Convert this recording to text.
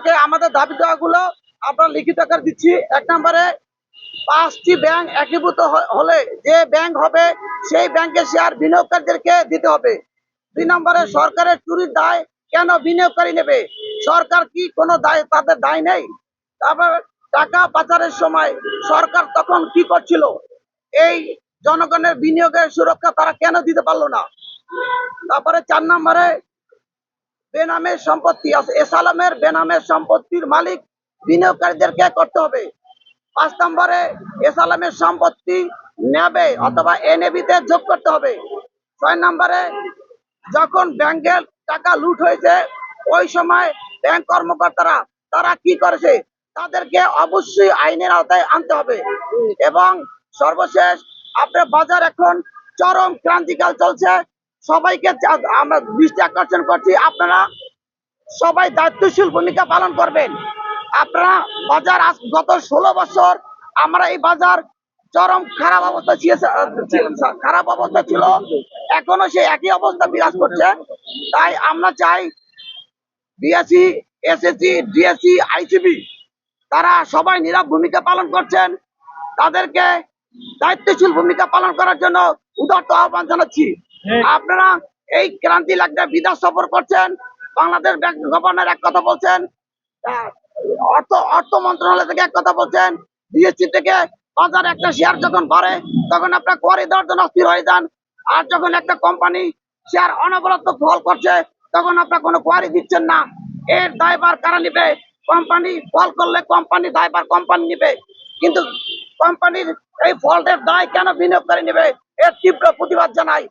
আপনাদেরকে আমাদের দাবি দেওয়াগুলো আমরা লিখিত আকার দিচ্ছি। এক নম্বরে, পাঁচটি ব্যাংক একীভূত হলে যে ব্যাংক হবে, সেই ব্যাংকের শেয়ার বিনিয়োগকারীদেরকে দিতে হবে। দুই নম্বরে, সরকারের চুরির দায় কেন বিনিয়োগকারী নেবে? সরকার কি কোনো দায়, তাদের দায় নেই? তারপর, টাকা পাচারের সময় সরকার তখন কি করছিল? এই জনগণের বিনিয়োগের সুরক্ষা তারা কেন দিতে পারল না? তারপরে চার নম্বরে বেনামের সম্পত্তি আছে। এসালামের বেনামের সম্পত্তির মালিক বিনিয়োগকারীদেরকে করতে হবে। পাঁচ নম্বরে এসালামের সম্পত্তি নেবে অথবা এনএবিতে যোগ করতে হবে। ছয় নম্বরে যখন ব্যাংকের টাকা লুট হয়েছে, ওই সময় ব্যাংক কর্মকর্তারা তারা কি করেছে? তাদেরকে অবশ্যই আইনের আওতায় আনতে হবে। এবং সর্বশেষ, আপনার বাজার এখন চরম ক্রান্তিকাল চলছে। সবাইকে আমরা দৃষ্টি আকর্ষণ করছি, আপনারা সবাই দায়িত্বশীল ভূমিকা পালন করবেন। আপনারা বাজার গত ষোলো বছর আমরা এই বাজার চরম খারাপ অবস্থা খারাপ অবস্থা ছিল, এখনও সেই একই অবস্থা বিরাজ করছে। তাই আমরা চাই বিএসসি, এসএসসি, ডিএসসি, আইসিবি, তারা সবাই নীরব ভূমিকা পালন করছেন। তাদেরকে দায়িত্বশীল ভূমিকা পালন করার জন্য উদার্ত আহ্বান জানাচ্ছি। আপনারা এই ক্রান্তি লাগবে বিদেশ সফর করছেন। বাংলাদেশ ব্যাংক গভর্নর এক কথা বলছেন। অর্থ অর্থ মন্ত্রণালয় থেকে এক কথা বলছেন। ডিএসসি থেকে বাজার একটা শেয়ার যখন বাড়ে, তখন আপনার কোয়ারি দেওয়ার জন্য অস্থির হয়ে যান। আর যখন একটা কোম্পানি শেয়ার অনবরত ফল করছে, তখন আপনার কোনো কোয়ারি দিচ্ছেন না। এর দায়ভার কারা নিবে? কোম্পানি ফল করলে কোম্পানি দায়ভার কোম্পানি নিবে। কিন্তু কোম্পানির এই ফল্টের দায় কেন বিনিয়োগকারী নেবে? এর তীব্র প্রতিবাদ জানাই।